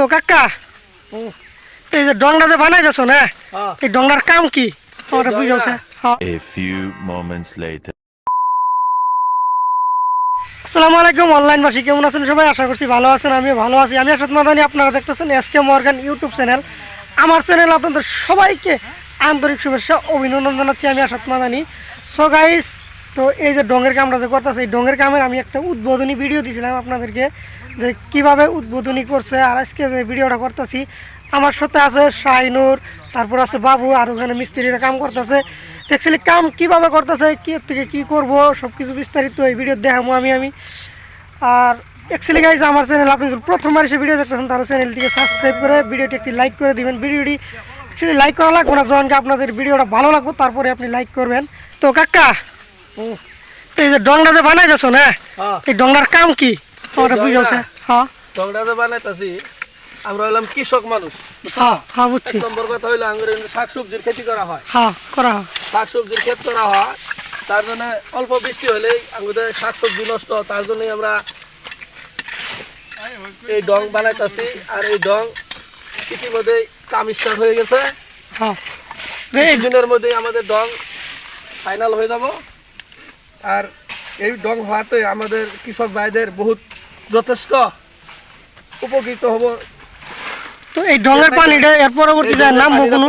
তো কাকা এই যে ডংটা যে বানাই যাচ্ছ না হ্যাঁ। এই ডংটার কাম কি? ডংরা? বুঝাচ্ছে হ্যাঁ। A few moments later. আসসালামু আলাইকুম অনলাইনবাসী কেমন আছেন সবাই? আশা করছি ভালো আছেন আমি ভালো আছি। আমি আসাদ মাদানি আপনারা দেখতেছেন S K Morgan YouTube channel. আমার চ্যানেল আপনাদের সবাইকে আন্তরিক শুভেচ্ছা অভিনন্দন জানাচ্ছি আমি আসাদ মাদানি। সো গাইস তো এই যে ডঙ্গের কামটা যে করতেছে, এই ডঙ্গের কামের আমি একটা উদ্বোধনী ভিডিও দিয়েছিলাম আপনাদেরকে যে কীভাবে উদ্বোধনী করছে আর আজকে যে ভিডিওটা করতেছি, আমার সাথে আছে শাহিনুর, তারপর আছে বাবু আর ওখানে মিস্ত্রিরা কাম করতেছে। অ্যাকচুয়ালি কাম কীভাবে করতেছে, কি থেকে কি করব সব কিছু বিস্তারিত এই ভিডিও দেখাবো আমি আমি। আর অ্যাকচুয়ালি গাইজ আমার চ্যানেল আপনি যদি প্রথমবার এসে ভিডিও দেখতেছেন, তাহলে চ্যানেলটিকে সাবস্ক্রাইব করে ভিডিওটি একটি লাইক করে দিবেন। ভিডিওটি অ্যাকচুয়ালি লাইক করা লাগবে না যখনকে আপনাদের ভিডিওটা ভালো লাগবে, তারপরে আপনি লাইক করবেন। তো কাকা এই যে যে বানাই যাচ্ছ না? হ্যাঁ। এই ডংটার কাম কি? বুঝাচ্ছে হ্যাঁ। টংরা যে বানাইতাছি আমরা হলাম কৃষক মানুষ হ্যাঁ হ্যাঁ বুঝছি। নম্বর কথা হইল আঙ্গুর শাক সবজির খেতি করা হয়। হ্যাঁ করা হয়। শাক সবজির ক্ষেত করা হয় তার জন্য অল্প বৃষ্টি হলেই আঙ্গুরের শাক সবজি নষ্ট তার জন্যই আমরা এই ডং বানাইতাছি আর এই ডং ইতিমধ্যে কাম স্টার্ট হয়ে গেছে। হ্যাঁ। দিনের মধ্যেই আমাদের ডং ফাইনাল হয়ে যাব। আর এই ডং হওয়াতে আমাদের কৃষক ভাইদের বহুত যথেষ্ট উপকৃত হব। তো এই ডংয়ের পানিটা এর পরবর্তীতে নামবো কোনো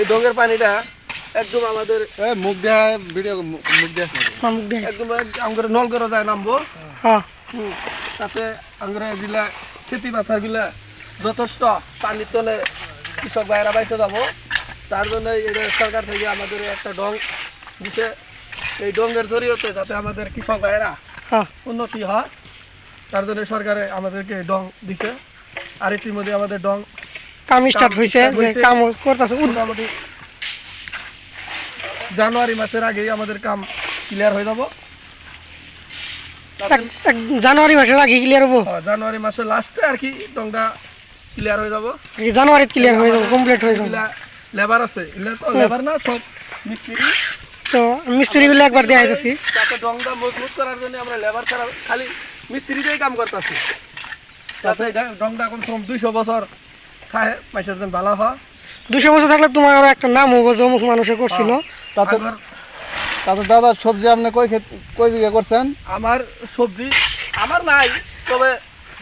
এই ডঙ্গের পানিটা একদম আমাদের মুখ দেয়া ভিডিও মুখ দেয়া নামুক দেয় একদম আমাদের নল করে যায় নামবো। হ্যাঁ। তাতে আমাদের এগুলা খেতি মাথারগুলা যথেষ্ট পানির তলে কৃষক ভাইরা বাইতে যাব। তার জন্য এটা সরকার থেকে আমাদের একটা ডং দিতে এই ডঙ্গের জরিয়তে যাতে আমাদের কৃষক ভাইরা হ্যাঁ। উন্নতি হয় তার জন্য সরকারে আমাদেরকে ডং দিছে। আর ইতিমধ্যে আমাদের ডং কাম স্টার্ট হয়েছে। কাম করতেছে। মোটামুটি জানুয়ারি মাসের আগেই আমাদের কাম ক্লিয়ার হয়ে যাব। জানুয়ারি মাসের আগে ক্লিয়ার হব। হ্যাঁ, জানুয়ারি মাসের লাস্টে আর কি ডংটা ক্লিয়ার হয়ে যাব। জানুয়ারি ক্লিয়ার হয়ে যাব কমপ্লিট হয়ে যাব। লেবার আছে। লেবার না সব মিস্ত্রি। তো মিস্ত্রিগুলো একবার দেওয়া যাচ্ছি তাকে ডংটা মজবুত করার জন্য আমরা লেবার ছাড়া খালি মিস্ত্রিতেই কাম করতেছি। তাতে ডা- ডংটা কম কম দুইশো বছর খায় মাসের জন্য ভালো হয়। দুশো বছর থাকলে তোমার আরও একটা নাম হব যে অমুক মানুষে করছিল। তাতে আমার- তাতে দাদা সবজি আপনি কই কই বিঘা করছেন? আমার সবজি আমার নাই তবে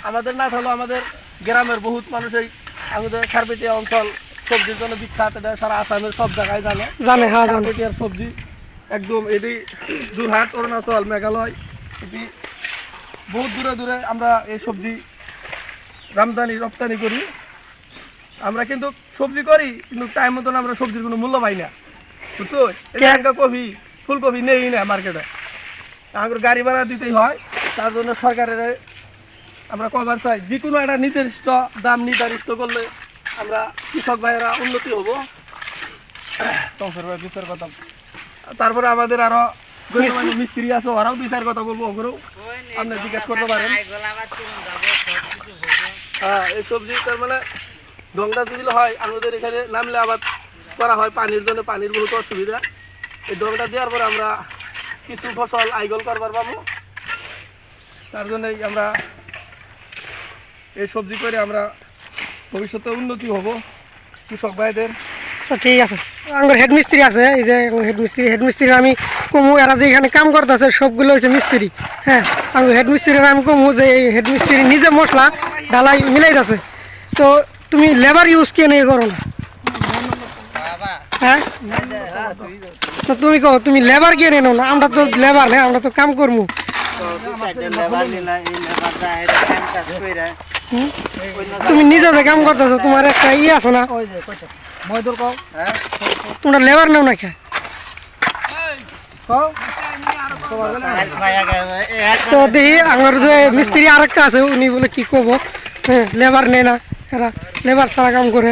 আমাদের না থাকলেও আমাদের গ্রামের বহুত মানুষই আমাদের খারপেটিয়া অঞ্চল সবজির জন্য বিখ্যাত এটা সারা আসামের সব জায়গায় জানে। জানে হ্যাঁ জানে। খারপেটিয়ার সবজি একদম এটি যোরহাট অরুণাচল মেঘালয় এটি বহুত দূরে দূরে আমরা এই সবজি আমদানি রপ্তানি করি। আমরা কিন্তু সবজি করি কিন্তু টাইম মতন আমরা সবজির কোনো মূল্য পাই না। বুঝছ? একটা কপি ফুলকপি নেই না মার্কেটে আমাদের গাড়ি ভাড়া দিতেই হয় তার জন্য সরকারের আমরা কভার চাই। যে কোনো একটা নির্দিষ্ট দাম নির্ধারিত করলে আমরা কৃষক ভাইয়েরা উন্নতি হব। সংসার ভাই বিচার কথা তারপরে আমাদের আরও মিস্ত্রি? আছে ওরাও দুই চার কথা বলব ওগুলোও আপনি জিজ্ঞেস করতে পারেন। হ্যাঁ এই সবজি তার মানে ডংটা যদি হয় আমাদের এখানে নামলে আবাদ করা হয় পানির জন্য পানির বহুত অসুবিধা। এই ডংটা দেওয়ার পরে আমরা কিছু ফসল আইগল করবার পাবো। তার জন্যই আমরা এই সবজি করে আমরা ভবিষ্যতে উন্নতি হব। কৃষক ভাইদের। আচ্ছা ঠিক আছে। আমার হেড মিস্ত্রি আছে, এই যে হেড মিস্ত্রি হেড আমি কমু, এরা যে এখানে কাম করতেছে, সবগুলো হচ্ছে মিস্ত্রি হ্যাঁ? আমি হেড মিস্ত্রির আমি কমু যে এই হেড মিস্ত্রি নিজে মশলা মিলাই আছে তো তুমি লেবার ইউজ কে নিয়ে করো না? হ্যাঁ? তুমি কো তুমি লেবার কে নিয়ে নাও না? আমরা তো লেবার না আমরা তো কাম করব তুমি নিজে কাম করতেছো, তোমার একটা ই আছে না? তোমরা লেবার নাও না খেয়ে তো দেখি আমার যে মিস্ত্রি আরেকটা আছে উনি বলে কি করব হ্যাঁ লেবার নেয় না এরা লেবার ছাড়া কাম করে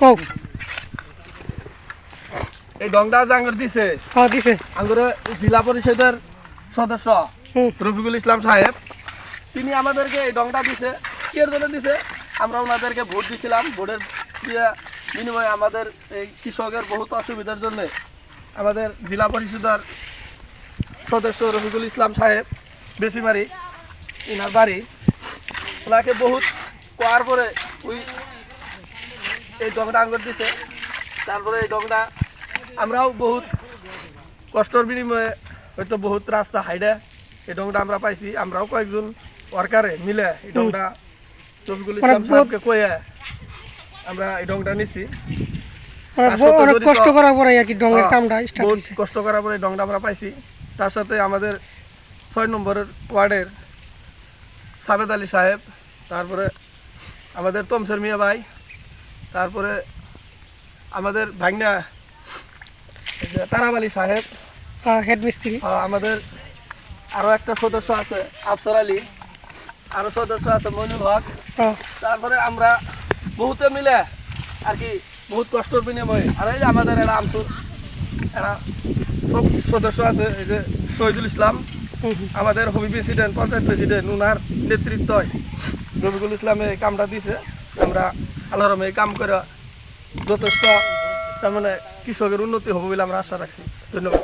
কও এই ডংটা যে আঙ্গুর দিছে হ্যাঁ দিছে আঙ্গুরে জেলা পরিষদের সদস্য রফিকুল ইসলাম সাহেব তিনি আমাদেরকে এই ডংটা দিছে কি এর জন্য দিছে আমরা ওনাদেরকে ভোট দিছিলাম ভোটের দিয়ে বিনিময়ে আমাদের এই কৃষকের বহুত অসুবিধার জন্য আমাদের জেলা পরিষদের সদস্য রফিকুল ইসলাম সাহেব বেশিমারি ইনার বাড়ি ওনাকে বহুত কোয়ার পরে ওই এই ডংটা আঙ্গুর দিছে। তারপরে এই ডংটা আমরাও বহুত কষ্টর বিনিময়ে হয়তো বহুত রাস্তা হাইডে এই ডংটা আমরা পাইছি আমরাও কয়েকজন ওয়ার্কারে মিলে এই ডংটা রফিকুল মানে ইসলাম সাহেবকে কয়ে আমরা এই ডংটা নিছি। মানে অনেক কষ্ট করার পরে আর কি হ্যাঁ, কামটা স্টার্ট কষ্ট করার পরে ডংটা আমরা পাইছি। তার সাথে আমাদের ছয় নম্বরের ওয়ার্ডের সাবেদ আলী সাহেব তারপরে আমাদের তমসের মিয়া ভাই তারপরে আমাদের ভাগনা এই যে তারাব আলী সাহেব হেড মিস্ত্রি আমাদের আরও একটা সদস্য আছে আফসর আলী। আরও সদস্য আছে মইনুল হক। তারপরে আমরা বহুতে মিলে আর কি বহুত কষ্টর বিনিময়ে। আর এই যে আমাদের এরা আমসুর এরা সব সদস্য আছে এই যে শহীদুল ইসলাম। আমাদের হবি প্রেসিডেন্ট পঞ্চায়েত প্রেসিডেন্ট উনার নেতৃত্বয় রবিকুল ইসলামে এই কামটা দিছে। আমরা আল্লাহর রহমে এই কাম করে যথেষ্ট তার মানে কৃষকের উন্নতি হবে বলে আমরা আশা রাখছি। ধন্যবাদ।